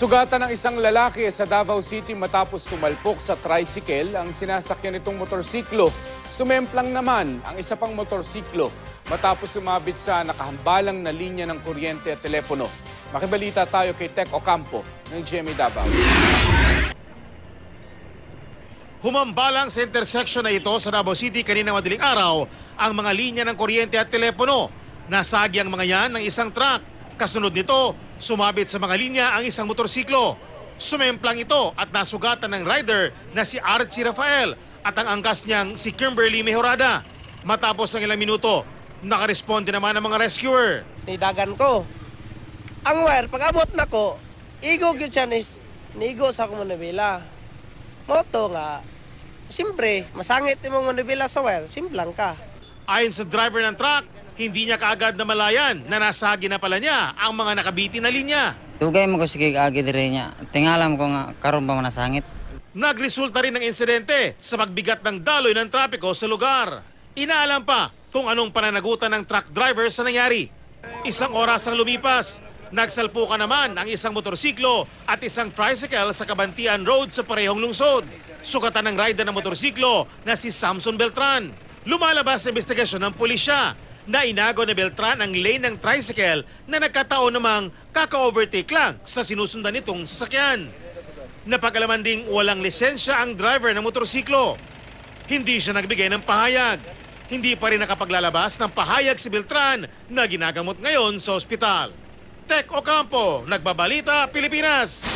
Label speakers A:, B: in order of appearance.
A: Sugatan ng isang lalaki sa Davao City matapos sumalpok sa tricycle ang sinasakyan nitong motorsiklo. Sumemplang naman ang isa pang motorsiklo matapos sumabit sa nakahambalang na linya ng kuryente at telepono. Makibalita tayo kay Tech Ocampo ng GMA Davao.
B: Humambalang sa intersection na ito sa Davao City kanina madaling araw ang mga linya ng kuryente at telepono. Nasagi ang mga yan ng isang truck. Kasunod nito, sumabit sa mga linya ang isang motorsiklo. Sumemplang ito at nasugatan ng rider na si Archie Rafael at ang angkas niyang si Kimberly Mejorada. Matapos ang ilang minuto, nakaresponde naman ang mga rescuer.
C: nidagan ko. Ang wire, pag abot na ko, igo gyud siya nis, nigo sa akong manubila. Moto nga, siyempre, masangit imong manubila sa wire, simplang ka.
B: Ayon sa driver ng truck, hindi niya kaagad na malayan na nasagi na pala niya ang mga nakabiti na linya.
D: Dugay mo ko sige agi dire niya. Tingalam ko nga karon pa manasangit.
B: Nagresulta rin ng insidente sa pagbigat ng daloy ng trapiko sa lugar. Inaalam pa kung anong pananagutan ng truck driver sa nangyari. Isang oras ang lumipas. Nagsalpukan naman ang isang motorsiklo at isang tricycle sa Kabantian Road sa parehong lungsod. Sukatan ng rider ng motorsiklo na si Samson Beltran. Lumalabas sa investigasyon ng pulisya na inago ni Beltran ang lane ng tricycle na nagkataon namang kaka-overtake lang sa sinusundan nitong sasakyan. Napagalaman ding walang lisensya ang driver ng motorsiklo. Hindi siya nagbigay ng pahayag. Hindi pa rin nakapaglalabas ng pahayag si Beltran na ginagamot ngayon sa ospital. Tech Ocampo, Nagbabalita, Pilipinas.